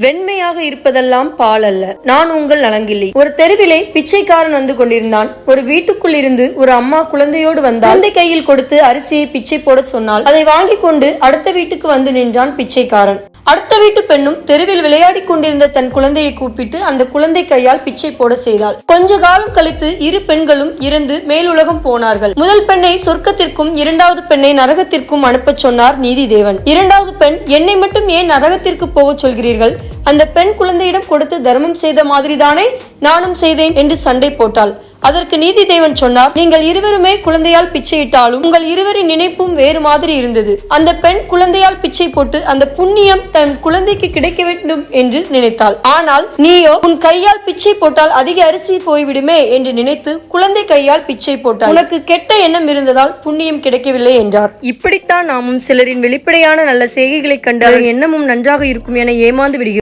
வெண்மையாக இருப்பதெல்லாம் பால் அல்ல. நான் உங்கள் நலங்கிள்ளி ஒரு தெருவிலே பிச்சைக்காரன் வந்து கொண்டிருந்தான். ஒரு வீட்டுக்குள் இருந்து ஒரு அம்மா குழந்தையோடு வந்தால் குழந்தை கையில் கொடுத்து அரிசியை பிச்சை போட சொன்னால் அதை வாங்கி கொண்டு அடுத்த வீட்டுக்கு வந்து நின்றான் பிச்சைக்காரன். அடுத்த வீட்டு பெண்ணும் தெருவில் விளையாடிக் கொண்டிருந்த தன் குழந்தையை கூப்பிட்டு அந்த குழந்தை கையால் பிச்சை போட செய்தாள். கொஞ்ச காலம் கழித்து இரு பெண்களும் இறந்து மேலுலகம் போனார்கள். முதல் பெண்ணை சொர்க்கத்திற்கும் இரண்டாவது பெண்ணை நரகத்திற்கும் அனுப்பச் சொன்னார் நீதிதேவன். இரண்டாவது பெண் என்னை மட்டும் ஏன் நரகத்திற்கு போகச் சொல்கிறீர்கள்? அந்த பெண் குழந்தையிடம் கொடுத்து தர்மம் செய்த மாதிரிதானே நானும் செய்தேன் என்று சண்டை போட்டாள். அதற்கு நீதிதேவன் சொன்னார் நீங்கள் இருவருமே குழந்தையால் பிச்சையிட்டாலும் உங்கள் இருவரின் நினைப்பும் வேறு மாதிரி இருந்தது. அந்த பெண் குழந்தையால் பிச்சை போட்டு அந்த புண்ணியம் தன் குழந்தைக்கு கிடைக்க வேண்டும் என்று நினைத்தாள். ஆனால் நீயோ உன் கையால் பிச்சை போட்டால் அதிக அரிசி போய்விடுமே என்று நினைத்து குழந்தை கையால் பிச்சை போட்டாள். உனக்கு கெட்ட எண்ணம் இருந்ததால் புண்ணியம் கிடைக்கவில்லை என்றார். இப்படித்தான் நாமும் சிலரின் வெளிப்படையான நல்ல செய்கைகளை கண்டு அதன் எண்ணமும் நன்றாக இருக்கும் என ஏமாந்து விடுகிறோம்.